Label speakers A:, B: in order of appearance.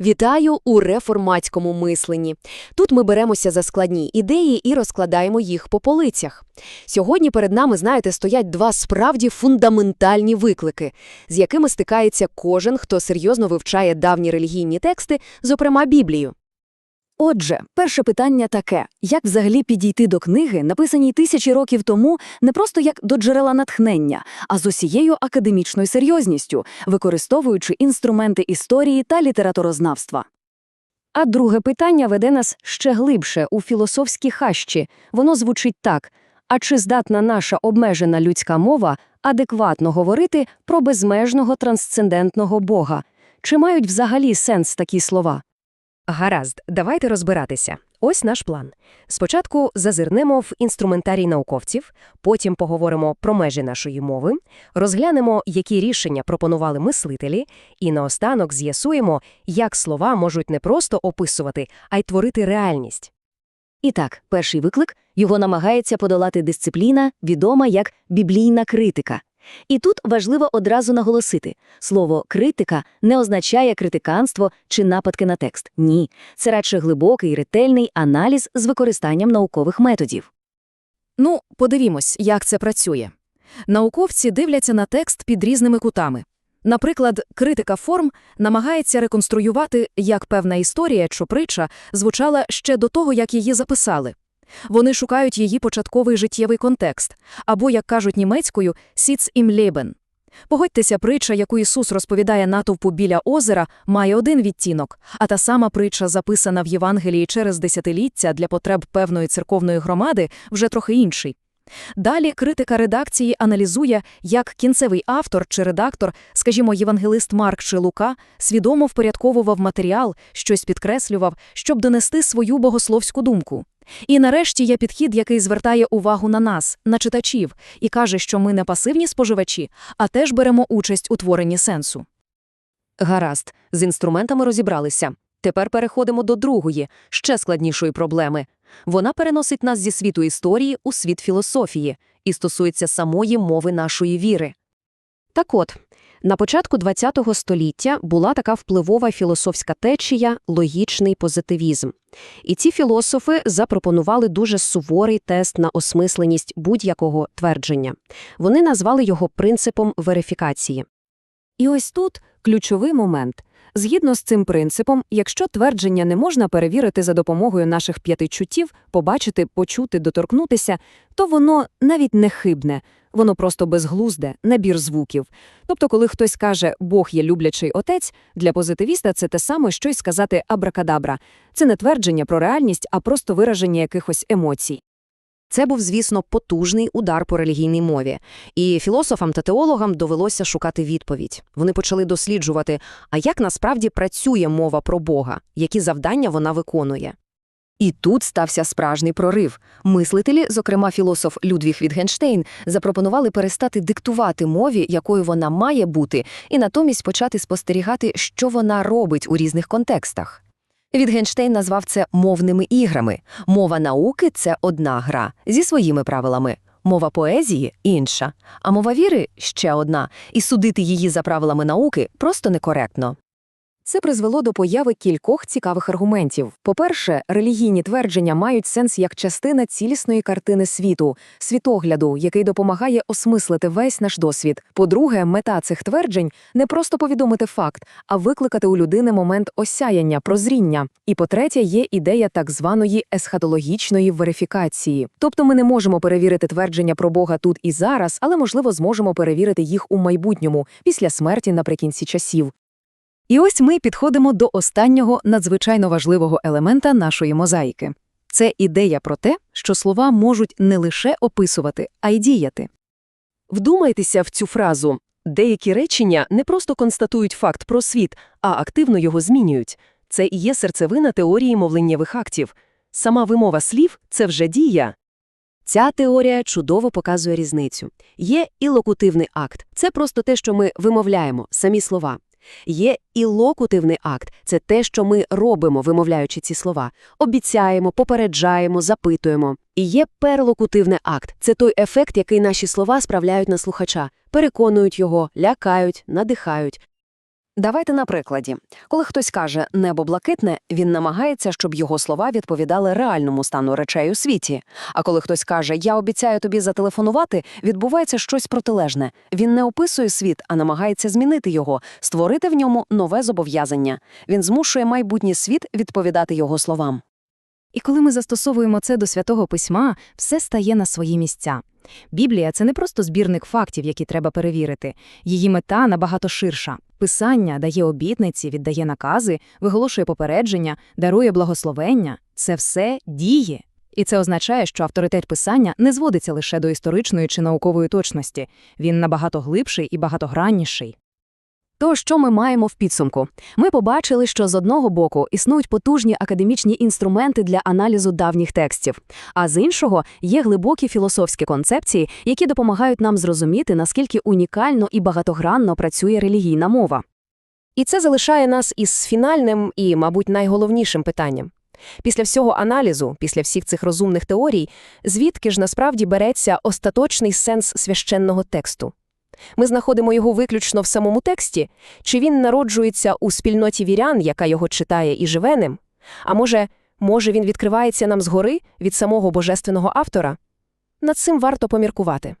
A: Вітаю у реформатському мисленні. Тут ми беремося за складні ідеї і розкладаємо їх по полицях. Сьогодні перед нами, знаєте, стоять два справді фундаментальні виклики, з якими стикається кожен, хто серйозно вивчає давні релігійні тексти, зокрема Біблію.
B: Отже, перше питання таке: як взагалі підійти до книги, написаній тисячі років тому, не просто як до джерела натхнення, а з усією академічною серйозністю, використовуючи інструменти історії та літературознавства. А друге питання веде нас ще глибше у філософські хащі. Воно звучить так: а чи здатна наша обмежена людська мова адекватно говорити про безмежного трансцендентного Бога? Чи мають взагалі сенс такі слова?
C: Гаразд, давайте розбиратися. Ось наш план. Спочатку зазирнемо в інструментарій науковців, потім поговоримо про межі нашої мови, розглянемо, які рішення пропонували мислителі, і наостанок з'ясуємо, як слова можуть не просто описувати, а й творити реальність.
B: І так, перший виклик його намагається подолати дисципліна, відома як біблійна критика. І тут важливо одразу наголосити: слово критика не означає критиканство чи нападки на текст. Ні, це радше глибокий ретельний аналіз з використанням наукових методів.
D: Ну, подивімось, як це працює. Науковці дивляться на текст під різними кутами. Наприклад, критика форм намагається реконструювати, як певна історія чи притча звучала ще до того, як її записали. Вони шукають її початковий життєвий контекст, або, як кажуть німецькою, «Sitz im Leben». Погодьтеся, притча, яку Ісус розповідає натовпу біля озера, має один відтінок, а та сама притча, записана в Євангелії через десятиліття для потреб певної церковної громади, вже трохи інший. Далі критика редакції аналізує, як кінцевий автор чи редактор, скажімо, євангелист Марк чи Лука, свідомо впорядковував матеріал, щось підкреслював, щоб донести свою богословську думку. І нарешті є підхід, який звертає увагу на нас, на читачів, і каже, що ми не пасивні споживачі, а теж беремо участь у творенні сенсу.
C: Гаразд, з інструментами розібралися. Тепер переходимо до другої, ще складнішої проблеми. Вона переносить нас зі світу історії у світ філософії і стосується самої мови нашої віри. Так от, на початку ХХ століття була така впливова філософська течія – логічний позитивізм. І ці філософи запропонували дуже суворий тест на осмисленість будь-якого твердження. Вони назвали його принципом верифікації.
B: І ось тут ключовий момент. Згідно з цим принципом, якщо твердження не можна перевірити за допомогою наших п'яти чуттів, побачити, почути, доторкнутися, то воно навіть не хибне, воно просто безглузде, набір звуків. Тобто, коли хтось каже «Бог є люблячий отець», для позитивіста це те саме, що й сказати «абракадабра». Це не твердження про реальність, а просто вираження якихось емоцій.
C: Це був, звісно, потужний удар по релігійній мові. І філософам та теологам довелося шукати відповідь. Вони почали досліджувати, а як насправді працює мова про Бога, які завдання вона виконує. І тут стався справжній прорив. Мислителі, зокрема філософ Людвіг Вітгенштейн, запропонували перестати диктувати мові, якою вона має бути, і натомість почати спостерігати, що вона робить у різних контекстах. Вітгенштейн назвав це мовними іграми. Мова науки це одна гра зі своїми правилами. Мова поезії інша, а мова віри ще одна, і судити її за правилами науки просто некоректно.
B: Це призвело до появи кількох цікавих аргументів. По-перше, релігійні твердження мають сенс як частина цілісної картини світу, світогляду, який допомагає осмислити весь наш досвід. По-друге, мета цих тверджень не просто повідомити факт, а викликати у людини момент осяяння, прозріння. І по-третє, є ідея так званої есхатологічної верифікації. Тобто ми не можемо перевірити твердження про Бога тут і зараз, але можливо зможемо перевірити їх у майбутньому, після смерті наприкінці часів.
D: І ось ми підходимо до останнього надзвичайно важливого елемента нашої мозаїки. Це ідея про те, що слова можуть не лише описувати, а й діяти.
C: Вдумайтеся в цю фразу. Деякі речення не просто констатують факт про світ, а активно його змінюють. Це і є серцевина теорії мовленнєвих актів. Сама вимова слів – це вже дія. Ця теорія чудово показує різницю. Є і локутивний акт – це просто те, що ми вимовляємо, самі слова. Є і локутивний акт – це те, що ми робимо, вимовляючи ці слова. Обіцяємо, попереджаємо, запитуємо. І є перлокутивний акт – це той ефект, який наші слова справляють на слухача, переконують його, лякають, надихають.
B: Давайте на прикладі. Коли хтось каже «небо блакитне», він намагається, щоб його слова відповідали реальному стану речей у світі. А коли хтось каже «я обіцяю тобі зателефонувати», відбувається щось протилежне. Він не описує світ, а намагається змінити його, створити в ньому нове зобов'язання. Він змушує майбутній світ відповідати його словам.
D: І коли ми застосовуємо це до Святого Письма, все стає на свої місця. Біблія – це не просто збірник фактів, які треба перевірити. Її мета набагато ширша. Писання дає обітниці, віддає накази, виголошує попередження, дарує благословення. Це все діє. І це означає, що авторитет писання не зводиться лише до історичної чи наукової точності. Він набагато глибший і багатогранніший.
A: То, що ми маємо в підсумку? Ми побачили, що з одного боку існують потужні академічні інструменти для аналізу давніх текстів, а з іншого є глибокі філософські концепції, які допомагають нам зрозуміти, наскільки унікально і багатогранно працює релігійна мова.
C: І це залишає нас із фінальним і, мабуть, найголовнішим питанням. Після всього аналізу, після всіх цих розумних теорій, звідки ж насправді береться остаточний сенс священного тексту? Ми знаходимо його виключно в самому тексті, чи він народжується у спільноті вірян, яка його читає і живе ним? А може, може він відкривається нам згори від самого божественного автора? Над цим варто поміркувати.